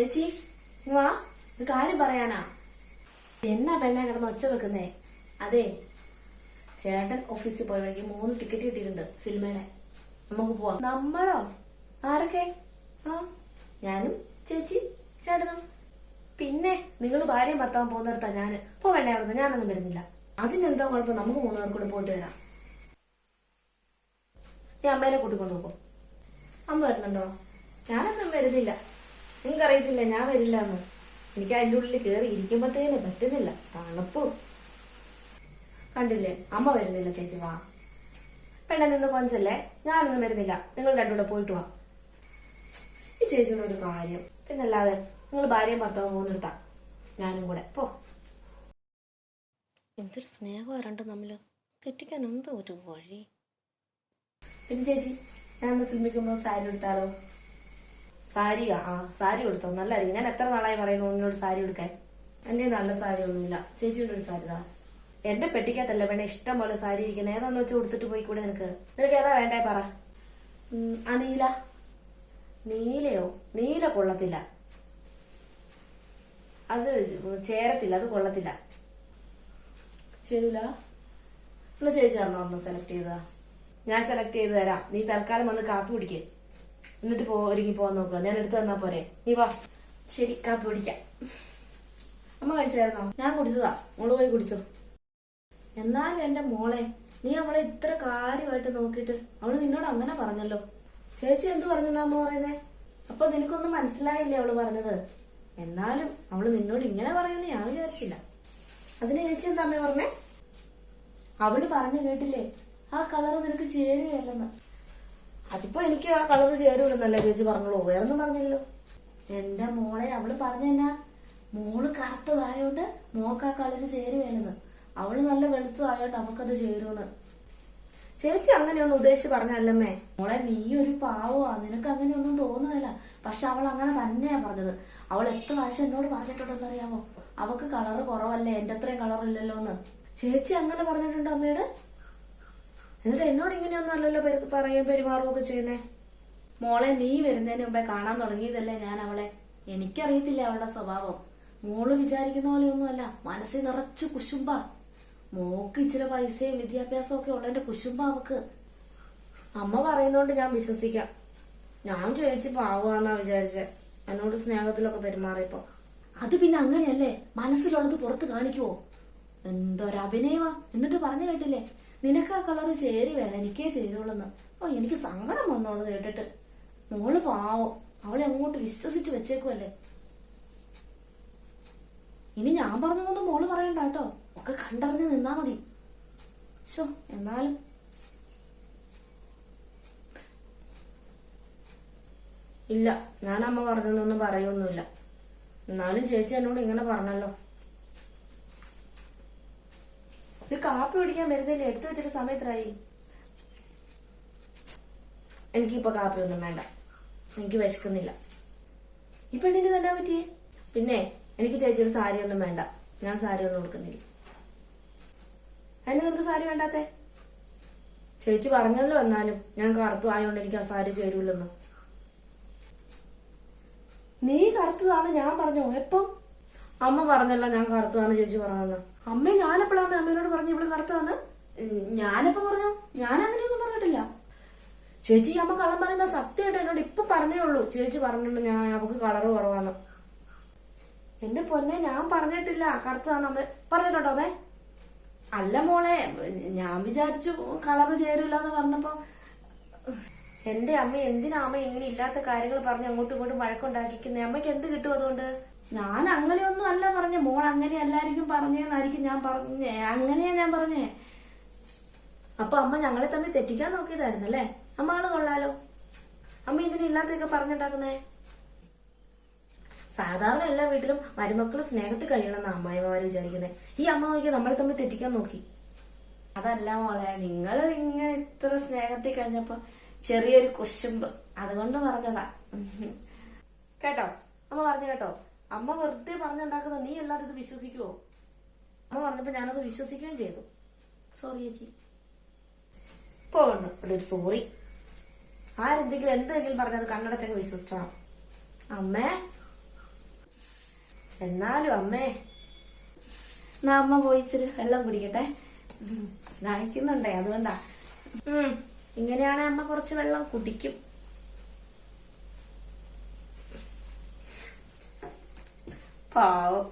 ചേച്ചി വാ. കാര്യം പറയാനാ. എന്നാ പെണ്ണെ കിടന്ന് ഒച്ച വെക്കുന്നേ? അതെ ചേട്ടൻ ഓഫീസിൽ പോയവയ്ക്ക് മൂന്ന് ടിക്കറ്റ് കിട്ടിയിട്ടുണ്ട് സിനിമയുടെ. നമുക്ക് പോവാം. നമ്മളോ? ആരൊക്കെ? ആ ഞാനും ചേച്ചി ചേട്ടനും. പിന്നെ നിങ്ങൾ ഭാര്യയും ഭർത്താവും പോകുന്നിടത്താ ഞാൻ പോ വേണ്ട അവിടുന്ന്. ഞാനൊന്നും വരുന്നില്ല. അതിനെന്താ കുഴപ്പം? നമുക്ക് മൂന്ന് കൂടെ പോയിട്ട് വരാം. ഞാൻ അമ്മേനെ കൂട്ടിക്കൊണ്ട് പോകും അമ്മ വരുന്നുണ്ടോ? ഞാനൊന്നും വരുന്നില്ല. നിങ്ങൾക്കറിയത്തില്ല ഞാൻ വരില്ല എന്ന് എനിക്ക് അതിന്റെ ഉള്ളിൽ കയറി ഇരിക്കുമ്പോഴത്തേന് പറ്റുന്നില്ല. തണുപ്പും. കണ്ടില്ലേ? അമ്മ വരുന്നില്ല ചേച്ചി വാ. പെണ്ണെ നിന്ന് കൊഞ്ചല്ലേ? ഞാനൊന്നും വരുന്നില്ല. നിങ്ങൾ രണ്ടുകൂടെ പോയിട്ട് വാ. ഈ ചേച്ചിയുടെ ഒരു കാര്യം. പിന്നല്ലാതെ നിങ്ങൾ ഭാര്യയും ഭർത്താവും പോകുന്നിടത്താ. ഞാനും കൂടെ. പോ. എന്തൊരു സ്നേഹം ആരണ്ട് തമ്മിൽ തെറ്റിക്കാൻ എന്തോ ഒരു വഴി? പിന്നെ ചേച്ചി ഞാൻ സിനിമയ്ക്കുമ്പോൾ സിനിമയ്ക്കുമ്പോ സാരി എടുത്താലോ? സാരിയാ ആ സാരി കൊടുത്തോ നല്ലതായിരിക്കും. ഞാൻ എത്ര നാളായി പറയുന്നു എന്നോട് സാരി എടുക്കാൻ എന്റെ നല്ല സാരി ഒന്നുമില്ല ചേച്ചിയുടെ ഒരു സാരി താ എന്റെ പെട്ടിക്കകത്തല്ല വേണേ ഇഷ്ടം പോലെ സാരി ഇരിക്കുന്നത് ഏതാന്ന് വെച്ച് കൊടുത്തിട്ട് പോയി കൂടെ നിനക്ക്? നിനക്ക് ഏതാ വേണ്ടേ പറ. ആ നീല. നീലയോ? നീല കൊള്ളത്തില്ല. അത് ചേരത്തില്ല അത് കൊള്ളത്തില്ല. ശരിയില്ല എന്നാ ചേച്ചി അറിഞ്ഞോ സെലക്ട് ചെയ്തതാ. ഞാൻ സെലക്ട് ചെയ്ത് തരാം. നീ തൽക്കാലം വന്ന് കാപ്പി കുടിക്കേ. എന്നിട്ട് പോ ഒരുങ്ങി പോവാൻ നോക്കുക ഞാൻ എടുത്തു തന്നാ പോരെ. നീ വാ. ശരി കാപ്പി കുടിക്കാം. അമ്മ കഴിച്ചായിരുന്നോ? ഞാൻ കുടിച്ചതാ. മോൾ പോയി കുടിച്ചോ. എന്നാലും എന്റെ മോളെ നീ അവളെ ഇത്ര കാര്യമായിട്ട് നോക്കിയിട്ട് അവൾ നിന്നോട് അങ്ങനെ പറഞ്ഞല്ലോ. ചേച്ചി എന്ത് പറഞ്ഞെന്നാ അമ്മ പറയുന്നേ? അപ്പൊ നിനക്കൊന്നും മനസ്സിലായില്ലേ അവൾ പറഞ്ഞത്? എന്നാലും അവൾ നിന്നോട് ഇങ്ങനെ പറയുമെന്ന് ഞാൻ വിചാരിച്ചില്ല. അതിന് ചേച്ചി എന്താ അമ്മ പറഞ്ഞേ? അവൾ പറഞ്ഞു കേട്ടില്ലേ? ആ കളർ നിനക്ക് ചേരുകയല്ലെന്ന്. അതിപ്പോ എനിക്ക് ആ കളർ ചേരൂലെന്നല്ലേ ചേച്ചി പറഞ്ഞോളൂ. വേറൊന്നും പറഞ്ഞില്ലല്ലോ. എന്റെ മോളെ അവൾ പറഞ്ഞെന്നാ. മോൾ കറുത്തതായോണ്ട് മോക്ക് ആ കളറ് ചേരുവേലെന്ന്. അവൾ നല്ല വെളുത്തതായോണ്ട് അവക്കത് ചേരുമെന്ന് ചേച്ചി അങ്ങനെയൊന്നും ഉദ്ദേശിച്ച് പറഞ്ഞല്ലമ്മേ മോളെ നീ ഒരു പാവമാ. നിനക്ക് അങ്ങനെയൊന്നും തോന്നുകയില്ല. പക്ഷെ അവൾ അങ്ങനെ തന്നെയാ പറഞ്ഞത്. അവൾ എത്ര പ്രാവശ്യം എന്നോട് പറഞ്ഞിട്ടുണ്ടെന്ന് അറിയാമോ അവക്ക് കളറ് കുറവല്ലേ? എന്റെ അത്രയും കളർ ഇല്ലല്ലോന്ന് ചേച്ചി അങ്ങനെ പറഞ്ഞിട്ടുണ്ടോ അമ്മയോട്? എന്നിട്ട് എന്നോട് ഇങ്ങനെയൊന്നും അല്ലല്ലോ പറയുകയും പെരുമാറുകയൊക്കെ ചെയ്യുന്നേ? മോളെ നീ വരുന്നതിന് മുമ്പേ കാണാൻ തുടങ്ങിയതല്ലേ ഞാൻ അവളെ? എനിക്കറിയത്തില്ല അവളുടെ സ്വഭാവം. മോൾ വിചാരിക്കുന്ന പോലെയൊന്നുമല്ല. മനസ്സിൽ നിറച്ചു കുശുമ്പ. മോക്ക് ഇച്ചിരി പൈസയും വിദ്യാഭ്യാസവും ഒക്കെ ഉള്ളതിന്റെ കുശുമ്പ അവക്ക്. അമ്മ പറയുന്നോണ്ട് ഞാൻ വിശ്വസിക്കാം. ഞാൻ ചോദിച്ച് പാവാന്നാ വിചാരിച്ചെ. എന്നോട് സ്നേഹത്തിലൊക്കെ പെരുമാറിയപ്പോ. അത് പിന്നെ അങ്ങനെയല്ലേ? മനസ്സിലുള്ളത് പുറത്ത് കാണിക്കുവോ? എന്തൊരഭിനയമാ. എന്നിട്ട് പറഞ്ഞു കേട്ടില്ലേ? നിനക്ക് ആ കളറ് ചേരി വേല എനിക്കേ ചേരുള്ളെന്ന്. ഓ എനിക്ക് സങ്കടം വന്നു അത് കേട്ടിട്ട്. മോൾ പാവം. അവളെ അങ്ങോട്ട് വിശ്വസിച്ച് വെച്ചേക്കുമല്ലേ ഇനി ഞാൻ പറഞ്ഞതൊന്നും മോൾ പറയണ്ട കേട്ടോ. ഒക്കെ കണ്ടറിഞ്ഞ് നിന്നാ മതി. ശോ എന്നാലും. ഇല്ല ഞാൻ അമ്മ പറഞ്ഞതൊന്നും പറയൊന്നുമില്ല. എന്നാലും ചേച്ചി എന്നോട് ഇങ്ങനെ പറഞ്ഞല്ലോ. ഇത് കാപ്പി കുടിക്കാൻ വരുന്നില്ല എടുത്തു വെച്ചിട്ട് സമയത്രായി എനിക്കിപ്പോ കാപ്പി ഒന്നും വേണ്ട. എനിക്ക് വിശക്കുന്നില്ല. ഈ പെണ്ണിന് തന്നെ പറ്റിയേ? പിന്നെ എനിക്ക് ചേച്ചിയുടെ സാരി ഒന്നും വേണ്ട. ഞാൻ സാരി ഒന്നും കൊടുക്കുന്നില്ല അതിന് നിനക്ക് സാരി വേണ്ടാത്തേ? ചേച്ചി പറഞ്ഞല്ലോ എന്നാലും ഞാൻ കറുത്തു ആയതുകൊണ്ട് എനിക്ക് ആ സാരി ചേരൂലെന്ന് നീ കറുത്തതാണ് ഞാൻ പറഞ്ഞോ? എപ്പം? അമ്മ പറഞ്ഞല്ല ഞാൻ കറുത്തതാണ് ചേച്ചി പറഞ്ഞതെന്ന് അമ്മ ഞാനെപ്പോഴാണ് അമ്മയോട് പറഞ്ഞു ഇവൾ കറുത്തതാന്ന്? ഞാനെപ്പോ പറഞ്ഞു? ഞാൻ അങ്ങനെയൊന്നും പറഞ്ഞിട്ടില്ല. ചേച്ചി അമ്മ കള്ളം പറയുന്ന സത്യമായിട്ട് എന്നോട് ഇപ്പൊ പറഞ്ഞേ ഉള്ളൂ. ചേച്ചി പറഞ്ഞിട്ടുണ്ട് ഞാൻ അവക്ക് കളറ് കുറവാന്ന്. എന്റെ പൊന്നെ ഞാൻ പറഞ്ഞിട്ടില്ല. കറുത്തതാണ് അമ്മ. പറഞ്ഞിട്ടുണ്ടോ അമ്മേ? അല്ല മോളെ ഞാൻ വിചാരിച്ചു കളറ് ചേരില്ല എന്ന് പറഞ്ഞപ്പോ എന്റെ അമ്മ എന്തിനാ അമ്മ ഇങ്ങനെ ഇല്ലാത്ത കാര്യങ്ങൾ പറഞ്ഞ് അങ്ങോട്ടും ഇങ്ങോട്ടും വഴക്കുണ്ടാക്കിക്കുന്നേ? അമ്മയ്ക്ക് എന്ത് കിട്ടും അതുകൊണ്ട്? ഞാൻ അങ്ങനെയൊന്നും അല്ല പറഞ്ഞ. മോൾ അങ്ങനെ എല്ലാരിക്കും പറഞ്ഞേന്നായിരിക്കും ഞാൻ പറഞ്ഞേ. അങ്ങനെയാ ഞാൻ പറഞ്ഞേ. അപ്പൊ അമ്മ ഞങ്ങളെ തമ്മിൽ തെറ്റിക്കാൻ നോക്കിയതായിരുന്നല്ലേ അമ്മ ആൾ കൊള്ളാലോ? അമ്മ ഇങ്ങനെ ഇല്ലാത്തൊക്കെ പറഞ്ഞുണ്ടാക്കുന്നേ സാധാരണ എല്ലാ വീട്ടിലും മരുമക്കൾ സ്നേഹത്തിൽ കഴിയണമെന്ന് അമ്മായിമാര് വിചാരിക്കുന്നത് ഈ അമ്മ നോക്കി നമ്മളെ തമ്മിൽ തെറ്റിക്കാൻ നോക്കി. അതല്ല മോളെ നിങ്ങൾ ഇങ്ങനെ ഇത്ര സ്നേഹത്തിൽ കഴിഞ്ഞപ്പോ ചെറിയൊരു കുശുമ്പ്. അതുകൊണ്ട് പറഞ്ഞതാ. കേട്ടോ? അമ്മ പറഞ്ഞു കേട്ടോ? അമ്മ വെറുതെ പറഞ്ഞുണ്ടാക്കുന്ന നീ എല്ലാവരും ഇത് വിശ്വസിക്കുവോ? അമ്മ പറഞ്ഞപ്പോ ഞാനത് വിശ്വസിക്കുകയും ചെയ്തു. സോറി ചേച്ചി. ഇപ്പൊ ഇവിടെ ഒരു സോറി ആരെന്തെങ്കിലും എന്തെങ്കിലും പറഞ്ഞത് കണ്ണടച്ചങ്ങ് വിശ്വസിച്ചോണം. അമ്മേ. എന്നാലും അമ്മേ. എന്നാ അമ്മ പോയിച്ചിരി വെള്ളം കുടിക്കട്ടെ. ദാഹിക്കുന്നുണ്ടേ അതുകൊണ്ടാ. ഇങ്ങനെയാണെ അമ്മ കുറച്ച് വെള്ളം കുടിക്കും. പാവം